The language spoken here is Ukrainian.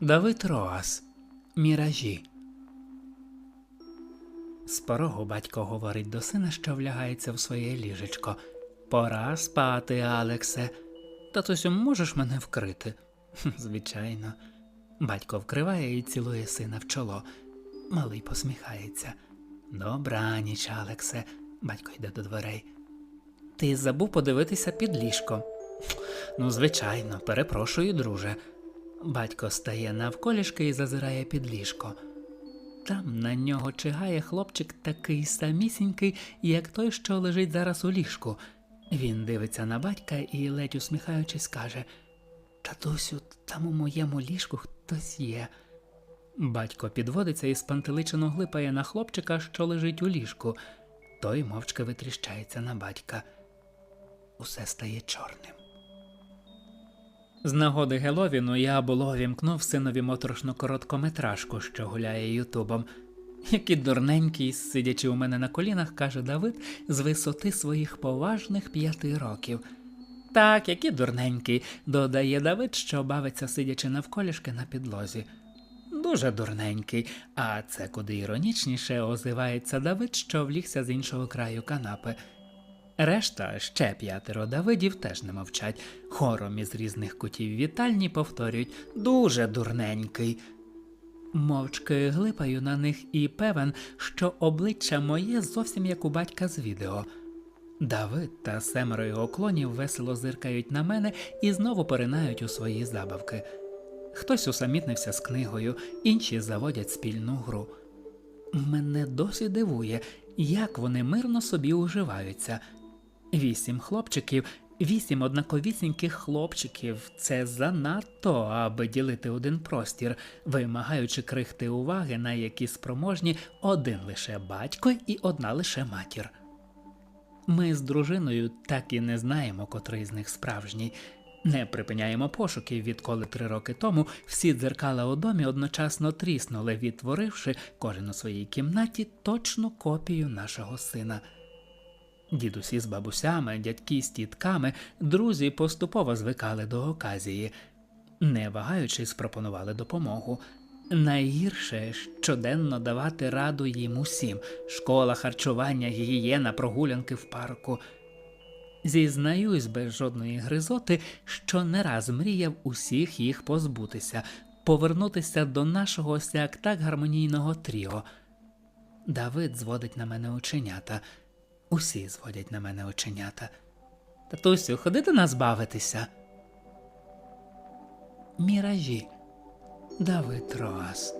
Давид Роас. Міражі. З порогу батько говорить до сина, що влягається в своє ліжечко. Пора спати, Алексе. Татусю, можеш мене вкрити? Звичайно. Батько вкриває і цілує сина в чоло. Малий посміхається. Добраніч, Алексе. Батько йде до дверей. Ти забув подивитися під ліжко. Ну, звичайно, перепрошую, друже. Батько стає навколішки і зазирає під ліжко. Там на нього чигає хлопчик такий самісінький, як той, що лежить зараз у ліжку. Він дивиться на батька і, ледь усміхаючись, каже Татусю, там у моєму ліжку хтось є. Батько підводиться і спантеличено глипає на хлопчика, що лежить у ліжку. Той мовчки витріщається на батька. Усе стає чорним. З нагоди Геловіну я було вімкнув синові моторошну короткометражку, що гуляє Ютубом. Який дурненький, сидячи у мене на колінах, каже Давид з висоти своїх поважних п'яти років. Так, який дурненький, додає Давид, що бавиться сидячи навколішки на підлозі. Дуже дурненький, а це куди іронічніше озивається Давид, що влігся з іншого краю канапи. Решта, ще п'ятеро Давидів, теж не мовчать. Хором із різних кутів вітальні повторюють дуже дурненький. Мовчки глипаю на них і певен, що обличчя моє зовсім як у батька з відео. Давид та семеро його клонів весело зиркають на мене і знову поринають у свої забавки. Хтось усамітнився з книгою, інші заводять спільну гру. Мене досі дивує, як вони мирно собі уживаються. Вісім хлопчиків, вісім однаковісіньких хлопчиків це занадто, аби ділити один простір, вимагаючи крихти уваги, на які спроможні один лише батько і одна лише матір. Ми з дружиною так і не знаємо, котрий з них справжній. Не припиняємо пошуків, відколи три роки тому всі дзеркала у домі одночасно тріснули, відтворивши кожен у своїй кімнаті точну копію нашого сина. Дідусі з бабусями, дядьки з тітками, друзі поступово звикали до оказії, не вагаючись, пропонували допомогу. Найгірше щоденно давати раду їм усім школа, харчування, гігієна, прогулянки в парку. Зізнаюсь без жодної гризоти, що не раз мріяв усіх їх позбутися, повернутися до нашого сяк так гармонійного тріо. Давид зводить на мене оченята. Усі зводять на мене оченята. Татусю, ходи до нас бавитися. Міражі. Давид Роас.